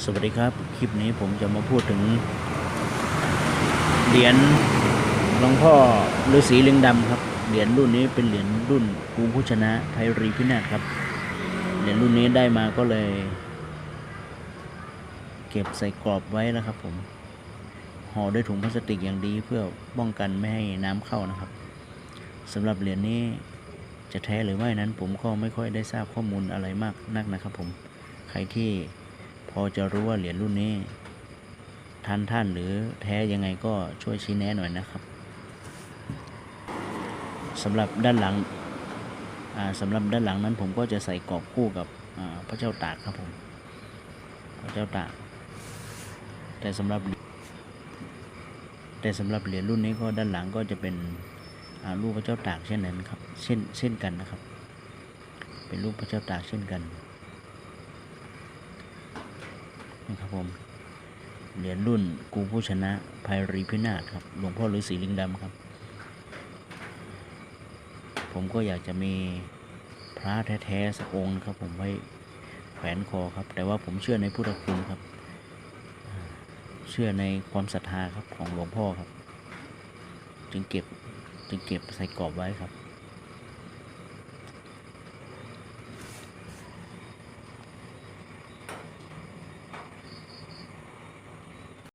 สวัสดีครับ คลิปนี้ผมจะมาพูดถึง เหรียญหลวงพ่อฤาษีเลิงดำครับ เหรียญรุ่นนี้เป็นเหรียญรุ่นกรุงผู้ชนะไพรีพินาศครับ เหรียญรุ่นนี้ได้มาก็เลย เก็บใส่กรอบไว้นะครับ ผม ห่อด้วยถุงพลาสติกอย่างดีเพื่อป้องกันไม่ให้น้ำเข้านะครับสำหรับเหรียญนี้จะแท้หรือไม่นั้น ผมก็ไม่ค่อยได้ทราบข้อมูลอะไรมากนักนะครับ ผม ใครที่ พอจะรู้ว่าเหรียญรุ่นนี้ทันท่านหรือแท้ยังไงก็ช่วยชี้แนะหน่อยนะครับสำหรับด้านหลังสำหรับด้านหลังนั้นผมก็จะใส่กรอบคู่กับพระเจ้าตากครับผมพระเจ้าตากแต่สำหรับแต่สำหรับเหรียญรุ่นนี้ก็ด้านหลังก็จะเป็นรูปพระเจ้าตากเช่นนั้นครับเช่นเช่นกันนะครับ เป็นรูปพระเจ้าตากเช่นกัน นะครับผมเหรียญรุ่นกูผู้ชนะภัยรีพินาศครับหลวงพ่อฤาษีลิงดำครับ ผมก็อยากจะมีพระแท้ๆสักองค์ครับ ผมไว้แขวนคอครับ แต่ว่าผมเชื่อในพุทธคุณครับ เชื่อในความศรัทธาครับของหลวงพ่อครับ จึงเก็บจึงเก็บใส่กรอบไว้ครับ